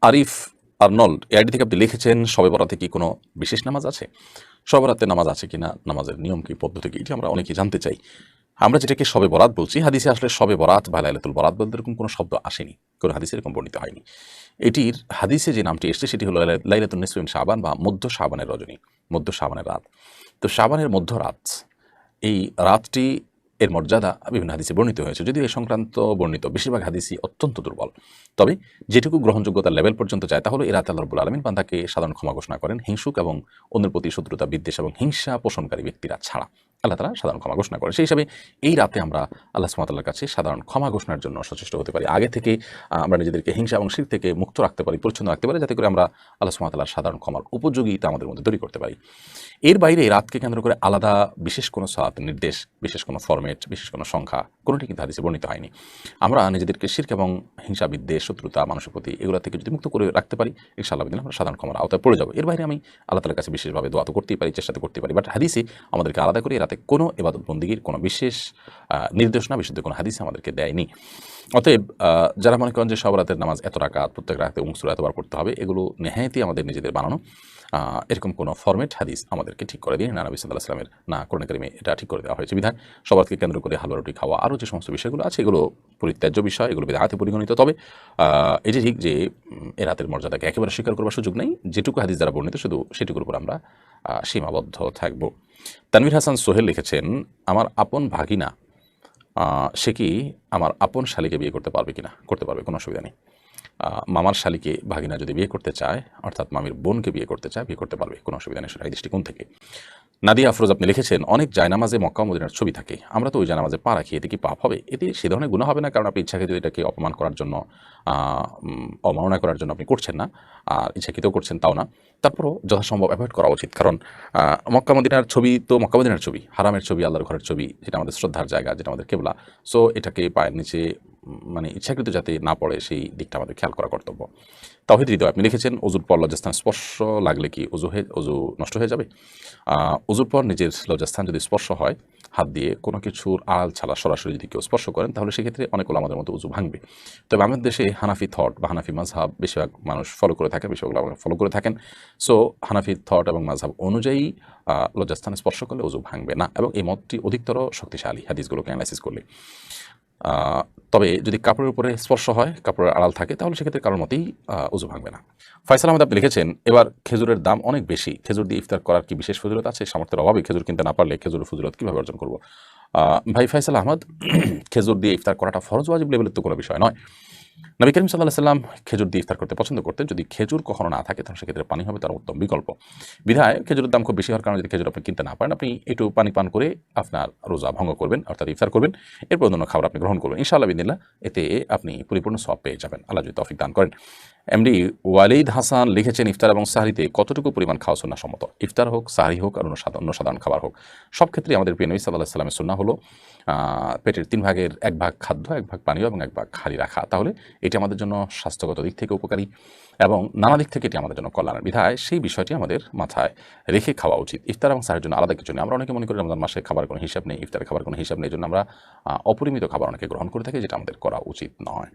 Arif, Arnold, AID থেকে আপনি লিখেছেন শবে বরাতে কি কোনো বিশেষ নামাজ আছে? শবে বরাতে নামাজ আছে কিনা, নামাজের নিয়ম কি, পদ্ধতি কি, এটি আমরা অনেকেই জানতে চাই। আমরা যেটাকে সবে বরাত বলছি, হাদিসে আসলে সবে বরাত বা লাইলাতুল বরাত বলতে এরকম কোনো শব্দ আসেনি, কোনো হাদিসে এরকম বর্ণিত হয়নি। এটির হাদিসে যে নামটি এসছে, সেটি হলো লাইলা- লাইলাতুল নিসফিন শাবান বা মধ্য শাবানের রজনী, মধ্য শাবানের রাত। তো শাবানের মধ্য রাত, এই রাতটি এর মর্যাদা বিভিন্ন হাদিসে বর্ণিত হয়েছে। যদিও এ সংক্রান্ত বর্ণিত, বেশিরভাগ হাদিসই অত্যন্ত দুর্বল। তবে যেটুকু গ্রহণযোগ্যতার লেভেল পর্যন্ত যায়, তাহলে এরা রব্বুল আলমিন বান্দাকে সাধারণ ক্ষমা ঘোষণা করেন। হিংসুক এবং অন্যের প্রতি শত্রুতা বিদ্বেষ এবং হিংসা পোষণকারী ব্যক্তিরা ছাড়া। আল্লাহ তারা সাধারণ ক্ষমা ঘোষণা করেন। সেই হিসাবে এই রাতে আমরা আল্লাহ সুমাতাল্লার কাছে সাধারণ ক্ষমা ঘোষণার জন্য সচেষ্ট হতে পারি। আগে থেকে আমরা নিজেদেরকে হিংসা এবং শির থেকে মুক্ত রাখতে পারি, পরিচ্ছন্ন রাখতে পারি, যাতে করে আমরা আল্লাহ সুমাতাল্লাহর সাধারণ ক্ষমার উপযোগিতা আমাদের মধ্যে তৈরি করতে পারি। এর বাইরে রাতকে কেন্দ্র করে আলাদা বিশেষ কোনো সাত নির্দেশ, বিশেষ কোনো ফরম্যাট, বিশেষ কোনো সংখ্যা, কোনোটি কিন্তু হাদিসে বর্ণিত হয়নি। আমরা নিজেদেরকে শির্ক এবং হিংসা বিদ্বেষ শত্রুতা, মানুষের প্রতি এগুলো থেকে যদি মুক্ত করে রাখতে পারি, ইনশাআল্লাহ দিন আমরা সাধারণ ক্ষমার আওতায় পড়ে যাব। এর বাইরে আমি আল্লাহ তালার কাছে বিশেষভাবে দোয়া তো করতেই পারি, চেষ্টা করতে পারি। বাট হাদিসে আমাদেরকে আলাদা করে রাতে কোনো এবাদত বন্দীগীর কোনো বিশেষ নির্দেশনা বিশুদ্ধ কোনো হাদিস আমাদেরকে দেয়নি। অতএব যারা মনে করেন যে সব রাতের নামাজ এত রাকাত, প্রত্যেক রাতে উংসুর এতবার পড়তে হবে, এগুলো নেহায়তি আমাদের নিজেদের বানানো। এরকম কোনো ফরম্যাট হাদিস আমাদেরকে ঠিক করে দিয়ে না নবী সাল্লাহ সাল্লামের না, কোরআন কারিমে এটা ঠিক করে দেওয়া হয়েছে। বিধায় সবারকে কেন্দ্র করে হালুয়া, রুটি, খাওয়া, আরও যে সমস্ত বিষয়গুলো আছে, এগুলো পরিত্যাজ্য বিষয়, এগুলো বেদাহাতে পরিগণিত। তবে এটি ঠিক যে এ রাতের মর্যাদাকে একেবারে স্বীকার করবার সুযোগ নেই, যেটুকু হাদিস দ্বারা বর্ণিত, শুধু সেটুকুর উপর আমরা সীমাবদ্ধ থাকব। তানভীর হাসান সোহেল লিখেছেন, আমার আপন ভাগিনা সে কি আমার আপন শালিকে বিয়ে করতে পারবে কিনা? করতে পারবে, কোনো অসুবিধা নেই। মামার শালিকে ভাগিনা যদি বিয়ে করতে চায়, অর্থাৎ মামির বোনকে বিয়ে করতে চায়, বিয়ে করতে পারবে, কোনো অসুবিধা নেই সেটা দৃষ্টিকোণ থেকে। নাদিয়া আফরোজ আপনি লিখেছেন, অনেক জায়নামাজে মক্কা মদিনার ছবি থাকে, আমরা তো ওই জায়নামাজে পা রাখি, এতে কি পাপ হবে? এতে সে ধরনের গুণ হবে না, কারণ আপনি ইচ্ছাকৃত এটাকে অপমান করার জন্য অমাননা করার জন্য আপনি করছেন না, আর ইচ্ছাকৃত করছেন তাও না। তারপরও যথাসম্ভব অ্যাভয়েড করা উচিত, কারণ মক্কা মদিনার ছবি তো মক্কা মদিনার ছবি, হারামের ছবি, আল্লাহর ঘরের ছবি, যেটা আমাদের শ্রদ্ধার জায়গা, যেটা আমাদের কেবলা। সো এটাকে পায়ের নিচে মানে ইচ্ছাকৃত যাতে না পড়ে সেই দিকটা আমাদের খেয়াল করা কর্তব্য। তাহিদ হৃদয়, আপনি লিখেছেন অজুর পর লজ্জাস্থান স্পর্শ লাগলে কি অজু হয়ে অজু নষ্ট হয়ে যাবে? অজুর পর নিজের লজ্জাস্থান যদি স্পর্শ হয়, হাত দিয়ে কোনো কিছুর আড়াল ছাড়া সরাসরি যদি কেউ স্পর্শ করেন, তাহলে সেক্ষেত্রে অনেক আমাদের মতো উজু ভাঙবে। তবে আমাদের দেশে হানাফি থট বা হানাফি মাঝহাব বেশিরভাগ মানুষ ফলো করে থাকেন, বেশিরভাগ ওলামা ফলো করে থাকেন। সো হানাফি থট এবং মাঝহাব অনুযায়ী লজ্জাস্থানে স্পর্শ করলে উজু ভাঙবে না এবং এই মতটি অধিকতর শক্তিশালী হাদিসগুলোকে অ্যানালাইসিস করলে। তবে যদি কাপড়ের উপরে স্পর্শ হয়, কাপড়ের আড়াল থাকে, তাহলে সেক্ষেত্রে কারোর মতেই উজু ভাঙবে না। ফয়সাল আহমেদ, আপনি লিখেছেন, এবার খেজুরের দাম অনেক বেশি। খেজুর দিয়ে ইফতার করার কি বিশেষ ফজিলত আছে? সামর্থ্যের অভাবে খেজুর কিনতে না পারলে খেজুরের ফজুরত কীভাবে অর্জন করব? ভাই ফয়সাল আহমদ, খেজুর দিয়ে ইফতার করাটা ফরজ, ওয়াজিব লেভেলের তো কোনো বিষয় নয়। নবী করিম সাল্লাহ সাল্লাম খেজুর দিয়ে ইফতার করতে পছন্দ করতেন। যদি খেজুর কখনো না থাকে, তাহলে সেক্ষেত্রে পানি হবে, তার উত্তম বিকল্প। বিধায় খেজুরের দাম খুব বেশি হওয়ার কারণে যদি খেজুর আপনি কিনতে না পারেন, আপনি একটু পানি পান করে আপনার রোজা ভঙ্গ করবেন, অর্থাৎ ইফতার করবেন। এরপর অন্য খাবার আপনি গ্রহণ করবেন। ইনশাআল্লাহ বিদিল্লা এতে আপনি পরিপূর্ণ সব পেয়ে যাবেন। আল্লাহ যদি তফিক দান করেন। এমডি ওয়ালিদ হাসান লিখেছেন, ইফতার এবং সাহারিতে কতটুকু পরিমাণ খাওয়া সুন্না সম্মত? ইফতার হোক, সাহারি হোক আর অন্য সাধারণ খাবার হোক, সব ক্ষেত্রে আমাদের প্রিয় নবী সাল্লাহ সাল্লামের সুন্না হলো পেটের তিন ভাগের এক ভাগ খাদ্য, এক ভাগ পানীয় এবং এক ভাগ খালি রাখা। তাহলে এটি আমাদের জন্য স্বাস্থ্যগত দিক থেকে উপকারী এবং নানা দিক থেকে এটি আমাদের জন্য কল্যাণের বিধায় সেই বিষয়টি আমাদের মাথায় রেখে খাওয়া উচিত। ইফতার এবং সাহের জন্য আলাদা কিছু নেই। আমরা অনেকে মনে করি আমাদের মাসে খাবার কোনো হিসাব নেই, ইফতারের খাবার কোনো হিসাব নেই। জন্য আমরা অপরিমিত খাবার অনেকে গ্রহণ করে থাকি, যেটা আমাদের করা উচিত নয়।